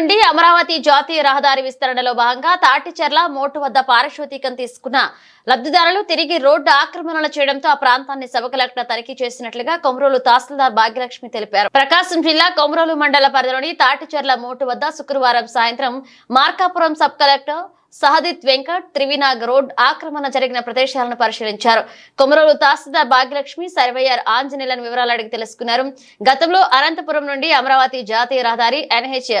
నుండి అమరావతి జాతీయ రహదారి విస్తరణలో భాగంగా తాటిచెర్ల మోటు వద్ద పారిశోధికం తీసుకున్న లబ్ధిదారులు తిరిగి రోడ్డు ఆక్రమణలు చేయడంతో ఆ ప్రాంతాన్ని సబ కలెక్టర్ తనిఖీ చేసినట్లుగా కొమరోలు తహసీల్దార్ భాగ్యలక్ష్మి తెలిపారు. ప్రకాశం జిల్లా కొమరోలు మండల పరిధిలోని తాటిచెర్ల మోటు వద్ద శుక్రవారం సాయంత్రం Markapuram sub collector Sahadit Venkat Trivinag road ఆక్రమణ జరిగిన ప్రదేశాలను పరిశీలించారు. కొమరోలు తహసీల్దార్ భాగ్యలక్ష్మి సర్వేయర్ ఆంజనేయులను వివరాలు అడిగి తెలుసుకున్నారు. గతంలో అనంతపురం నుండి అమరావతి జాతీయ రహదారి ఎన్హెచ్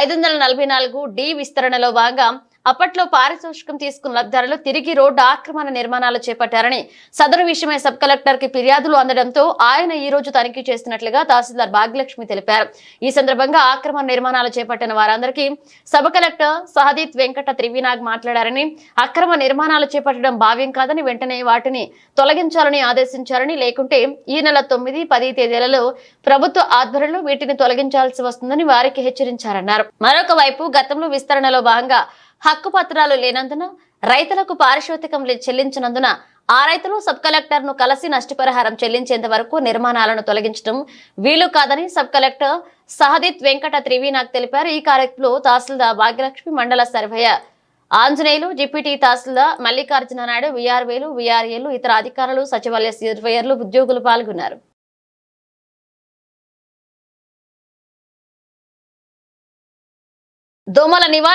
ఐదు వందల నలభై నాలుగు డి విస్తరణలో భాగంగా అప్పట్లో పారితోషికం తీసుకున్న లబ్ధిదారులు తిరిగి రోడ్డు ఆక్రమణ నిర్మాణాలు చేపట్టారని సదరు విషయమై సబ్ కలెక్టర్కి ఫిర్యాదులు అందడంతో ఆయన ఈ రోజు తనిఖీ చేస్తున్నట్లుగా తహసీల్దార్ భాగ్యలక్ష్మి తెలిపారు. ఈ సందర్భంగా ఆక్రమణ నిర్మాణాలు చేపట్టిన వారందరికీ సబ్ కలెక్టర్ సహదీత్ వెంకట త్రివినాగ్ మాట్లాడారని అక్రమ నిర్మాణాలు చేపట్టడం భావ్యం కాదని వెంటనే వాటిని తొలగించాలని ఆదేశించారని లేకుంటే ఈ నెల తొమ్మిది పది తేదీలలో ప్రభుత్వ ఆధ్వర్యంలో వీటిని తొలగించాల్సి వస్తుందని వారికి హెచ్చరించారన్నారు. మరొక వైపు గతంలో విస్తరణలో భాగంగా హక్కు పత్రాలు లేనందున రైతులకు పారిశోధికం చెల్లించినందున ఆ రైతులు సబ్ కలెక్టర్ను కలిసి నష్టపరిహారం చెల్లించేంత వరకు నిర్మాణాలను తొలగించడం వీలు కాదని సబ్ కలెక్టర్ సహదిత్ వెంకట త్రివీనాగ్ తెలిపారు. ఈ కార్యక్రమంలో తహసీల్దార్ భాగ్యలక్ష్మి మండల సర్వేయర్ ఆంజనేయులు డిప్యూటీ తహసీల్దార్ మల్లికార్జున నాయుడు విఆర్వేలు విఆర్ఏలు ఇతర అధికారులు సచివాలయ సర్వేయర్లు ఉద్యోగులు పాల్గొన్నారు. దోమల నివారణ